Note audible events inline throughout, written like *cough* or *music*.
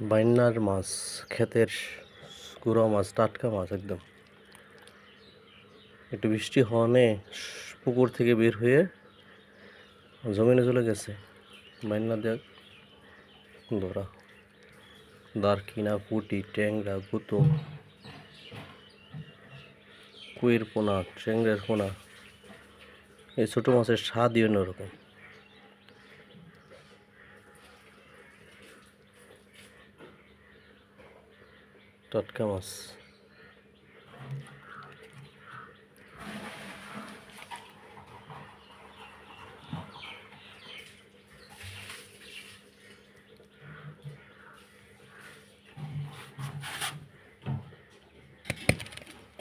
বাইন্নার মাছ, ক্ষেতের গুঁড়ো মাছ, টাটকা মাছ একদম। একটু বৃষ্টি হওয়ানে পুকুর থেকে বের হয়ে জমিনে চলে গেছে। বাইন্না দেখ ধরা দারকিনা পুটি, ট্যাংরা গুতুম কুয়ের পোনা, ট্যাংরার পোনা। এই ছোটো মাছের স্বাদই অন্যরকম টাটকা মাছ।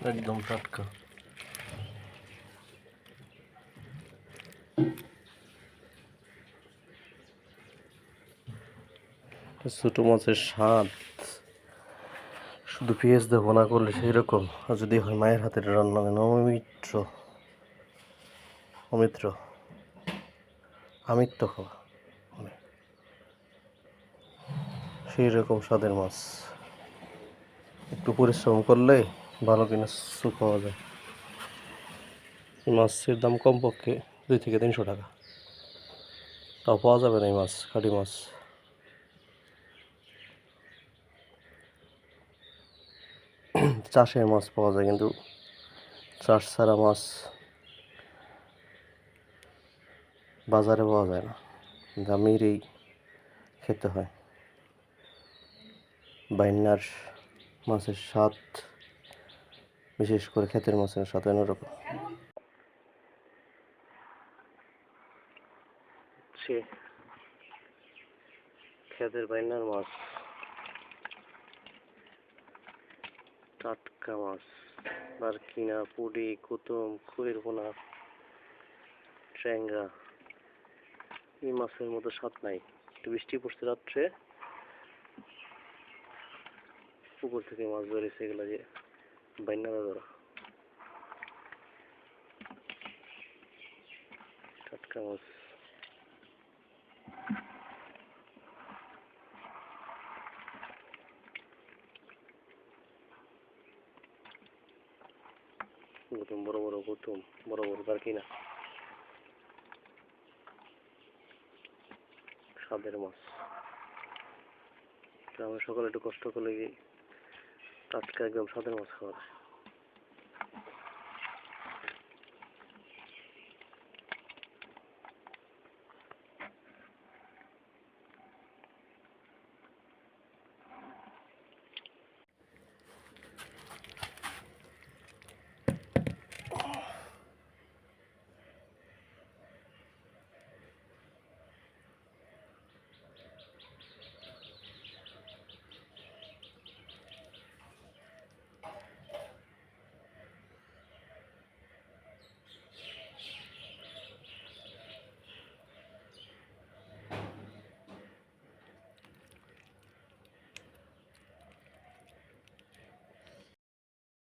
একদম টাটকা। ছোটো মাছের স্বাদ। শুধু পেঁয়াজ দিয়ে না, করলে সেই রকম আর যদি হয় মায়ের হাতের রান্না মানে অমিত্র। অমিত্র। আমিত্র খাওয়া। সেই রকম স্বাদের মাছ। একটু পরিশ্রম করলে ভালো কিনা সুখ পাওয়া যায়। মাছের দাম কমপক্ষে দুই থেকে তিনশো টাকা। তাও পাওয়া যাবে না এই মাছ খাঁটি মাছ। *clears throat* চাষের মাছ পাওয়া যায়, কিন্তু চাষ ছাড়া মাছ বাজারে পাওয়া যায় না। দামেরই খেতে হয়। বাইনার মাছের স্বাদ, বিশেষ করে ক্ষেতের মাছের স্বাদ অন্যরকম। ক্ষেতের বাইনার মাছ। টাটকা মাছ, বারকিনা, পুডি, কুতুম খুঁড়ির পোনা ট্যাংরা, এই মাছের মতো স্বাদ নাই। একটু বৃষ্টি পড়ছে রাত্রে, পুকুর থেকে মাছ ধরেছে এগুলো যে বাইনা ধরা। টাটকা মাছ। গুতুম বড় বড় প্রথম বড় বড় বারকিনা স্বাদের মাছ গ্রামের সকলে একটু কষ্ট করলে কি টাটকা একদম স্বাদের মাছ খাওয়া